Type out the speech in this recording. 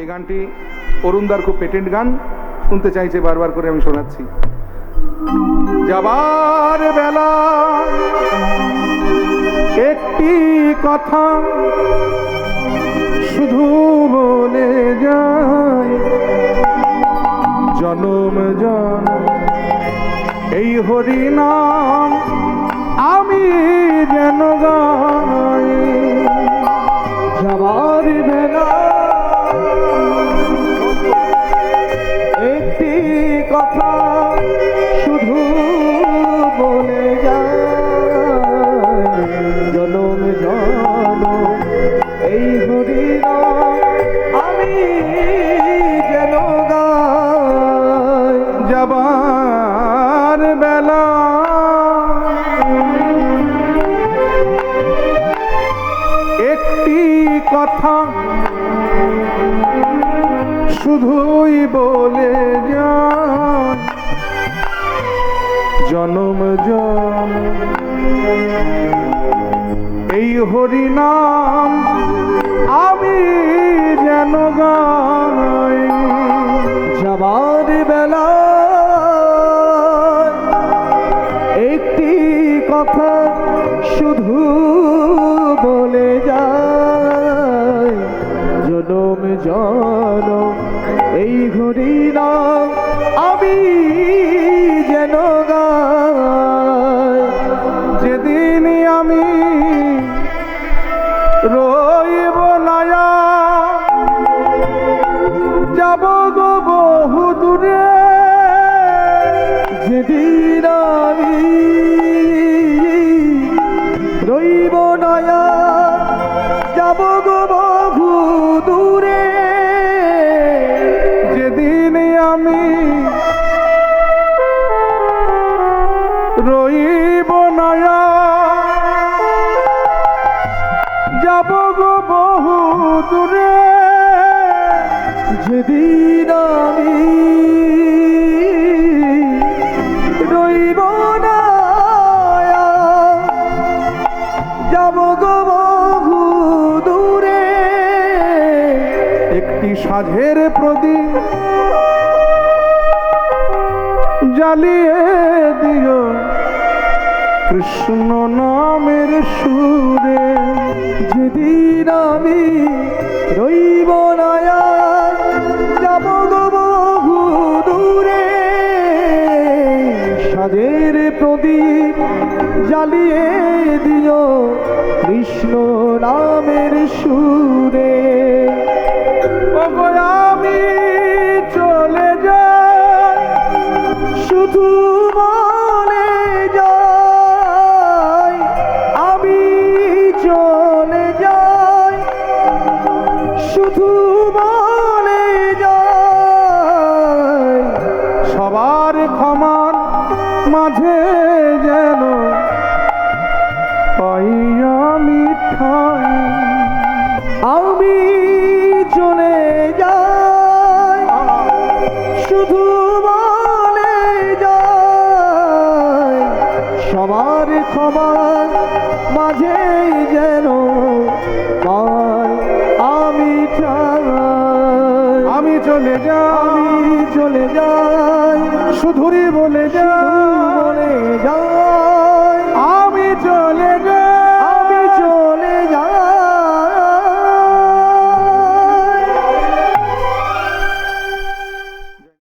এই গানটি অরুণদার খুব পেটেন্ট গান, শুনতে চাইছে বারবার করে আমি শোনাচ্ছি। যাবার বেলা একটি কথা শুধু বলে কথা শুধুই বলে যান। জনম জন এই হরি নাম আমি যেন গাই। যাবার বেলা একটি কথা শুধু এই ঘড়ি না আমি যেন যেদিন আমি রইব নয়া, যাব গো বহু দূরে। যেদিন আমি রইব নয়া, যাব গো সাঝের প্রদীপ জ্বালিয়ে দিও। কৃষ্ণ নামের সুরে, যেদিন আমি রইব যাব বহু দূরে। সাজের প্রদীপ জ্বালিয়ে দিও কৃষ্ণ নামের সুরে। যাই শুধু বলে যাই আমি চলে যাই। শুধু বলে যাই সবার মাঝে সবার মাঝেই মাঝে যেন আমি আমি চলে যাই। চলে যাই। শুধুরি বলে যাই। বলে যাই।